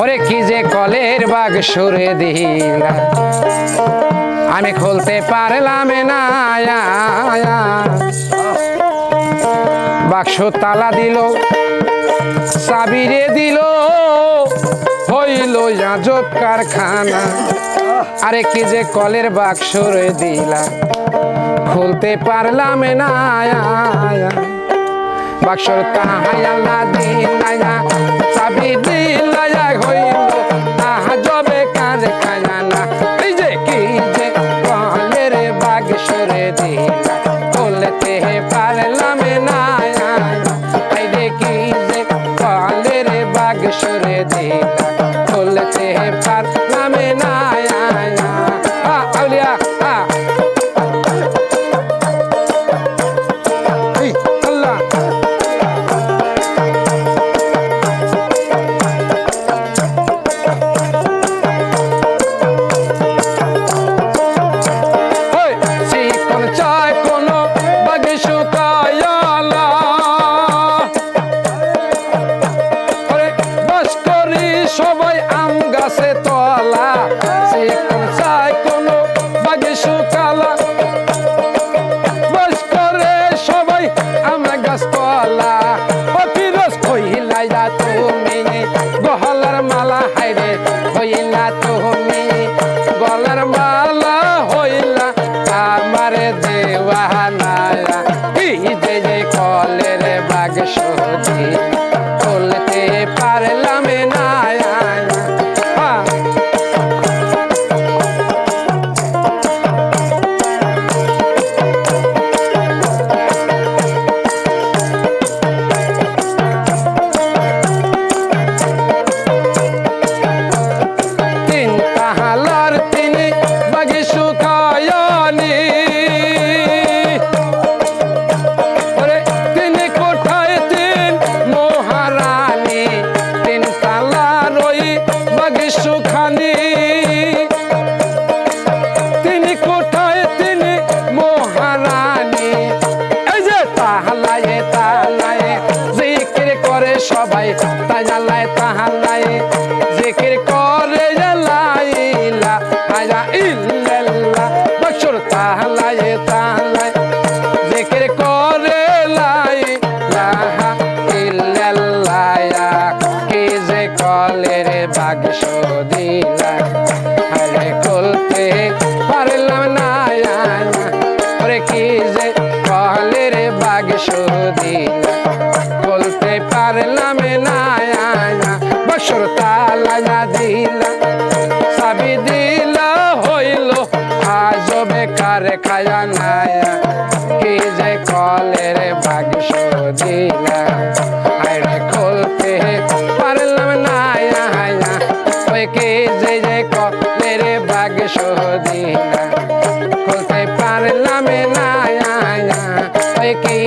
ওরে কি যে কলের বাগ সুরে দিলা। আমি খুলতে পারলাম না বাক্স তালা দিল চাবিরে দিল, হইল আজব কারখানা। আরে কি যে কলের বাক্স রে দিলা। খুলতে পারলাম না। বাক্সর তাহায়ালা দিলায়া আল্লাহ ওই Wahana. সবাই তাহালায় তাহালায় জিকির করে লাইলা হায়া ইল্লাল্লাহ, বছর তাহালায় তাহালায় জিকির করে লাইলাহা ইল্লাল্লাহ কি যে কলের বাক্স দিলা আরে খুলতে পারলাম না ওরে কি যে কলের বাক্স দিলা বাক্স দিলা। আরে খুলতে পারলাম না ওই কি যে যে কলের বাক্স দিলা খুলতে পারলাম না ওই কি